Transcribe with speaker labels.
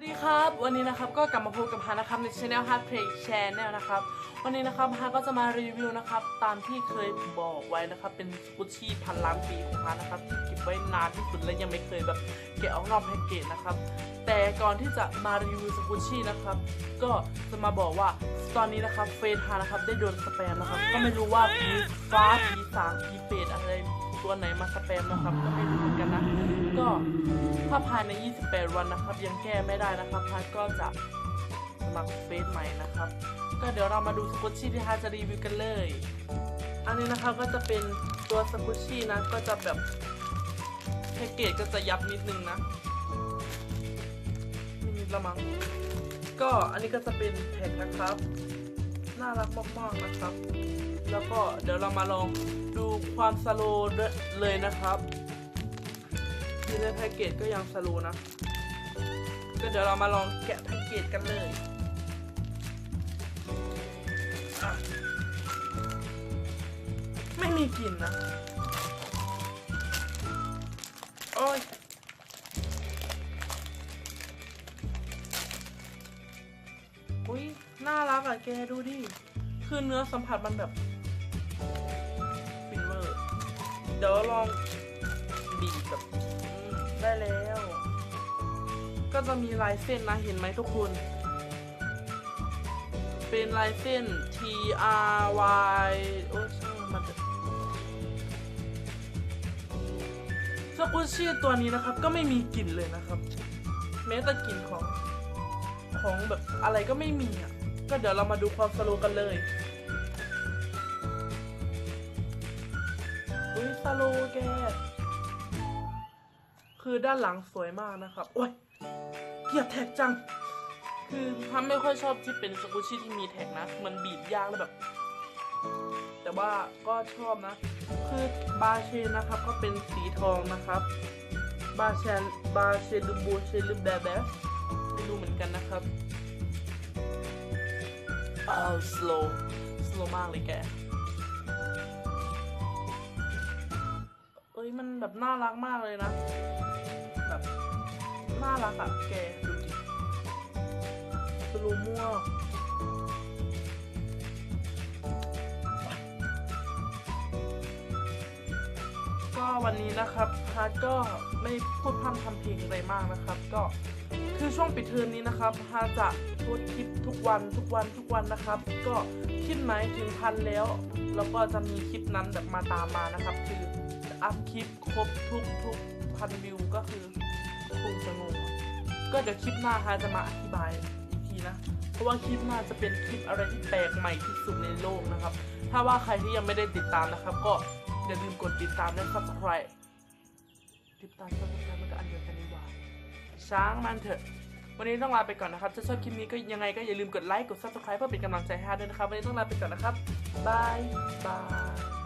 Speaker 1: สวัสดีครับ วันนี้นะครับก็กลับมาพบกับฮานะครับในช anel Hard Play Channel นะครับวันนี้นะครับฮาก็จะมารีวิวนะครับตามที่เคยบอกไว้นะครับเป็นสกุชชี่พันล้านปีของฮานะครับที่เก็บไว้นานที่สุดและยังไม่เคยแบบแกะออกนอกแพ็กเกจนะครับแต่ก่อนที่จะมารีวิวสกุชชี่นะครับก็จะมาบอกว่าตอนนี้นะครับเฟซฮานะครับได้โดนสแปมนะครับก็ไม่รู้ว่าผีฟ้าผีสางผีเฟดอะไร ตัวไหนมาสแปมนะครับ ก็ไม่รู้เหมือนกันนะ ก็ถ้าภายใน 28 วันนะครับ ยังแก้ไม่ได้นะครับฮาร์ดก็จะสมัครเฟซใหม่นะครับ ก็เดี๋ยวเรามาดูสกุชชี่ที่ฮาร์ดจะรีวิวกันเลย อันนี้นะครับก็จะเป็นตัวสกุชชี่นะ ก็จะแบบแพ็กเกจก็จะยับนิดนึงนะไม่นิดละมั้งก็อันนี้ก็จะเป็นแพ็กนะครับ น่ารักมากๆนะครับ แล้วก็เดี๋ยวเรามาลองดูความสโลเลยนะครับที่ในแพ็กเกจก็ยังสโลนะ ก็เดี๋ยวเรามาลองแกะแพ็กเกจกันเลยไม่มีกลิ่นนะโอ้ยอุ้ยน่ารักอะแกดูดิ คือเนื้อสัมผัสมันแบบ เดี๋ยวลองบีบแบบได้แล้ว ก็จะมีลายเส้นนะเห็นไหมทุกคน เป็นลายเส้น T R Y โอ้ช่างมันเถอะสกุชชี่ตัวนี้นะครับ ก็ไม่มีกลิ่นเลยนะครับ แม้แต่กลิ่นของของแบบอะไรก็ไม่มีอะ ก็เดี๋ยวเรามาดูความสโลว์กันเลย อุ้ยสโลแกคือด้านหลังสวยมากนะครับ โอ้ยเกียดแท็กจัง คือทำไม่ค่อยชอบที่เป็นสกุชี่ที่มีแท็กนะ มันบีบยากแล้วแบบ แต่ว่าก็ชอบนะ คือบาเชนนะครับก็เป็นสีทองนะครับ บาเชนบาเชนหรือบูเชนหรือแบแบสไม่รู้เหมือนกันนะครับอ้าว slow slow มากเลยแก ยมันแบบน่ารักมากเลยนะ แบบน่ารักอะแกดูดิสโลม่วก็วันนี้นะครับฮาร์ดก็ไม่พูดพร่ำทำเพลงอะไรมากนะครับ ก็คือช่วงปิดเทอมนี้นะครับฮาร์จะโพสคลิปทุกวันทุกวันทุกวันนะครับ ก็ขึ้นไหมถึงพันแล้ว แล้วก็จะมีคลิปนั้นแบบมาตามมานะครับ คือ อัพคลิปครบทุกทุกพันวิวก็คือคงจะงงก็เดี๋ยวคลิปหน้าฮาร์ดจะมาอธิบายอีกทีนะ เพราะว่าคลิปหน้าจะเป็นคลิปอะไรที่แปลกใหม่ที่สุดในโลกนะครับ ถ้าว่าใครที่ยังไม่ได้ติดตามนะครับ ก็อย่าลืมกดติดตามและ subscribe ติดตาม subscribe มันก็อันเดียวกันนี่หว่าช้างมันเถอะ วันนี้ต้องลาไปก่อนนะครับถ้าชอบคลิปนี้ก็ยังไงก็อย่าลืมกดไลค์กด subscribe เพื่อเป็นกำลังใจให้ฮาร์ดด้วยนะครับ วันนี้ต้องลาไปก่อนนะครับบายบาย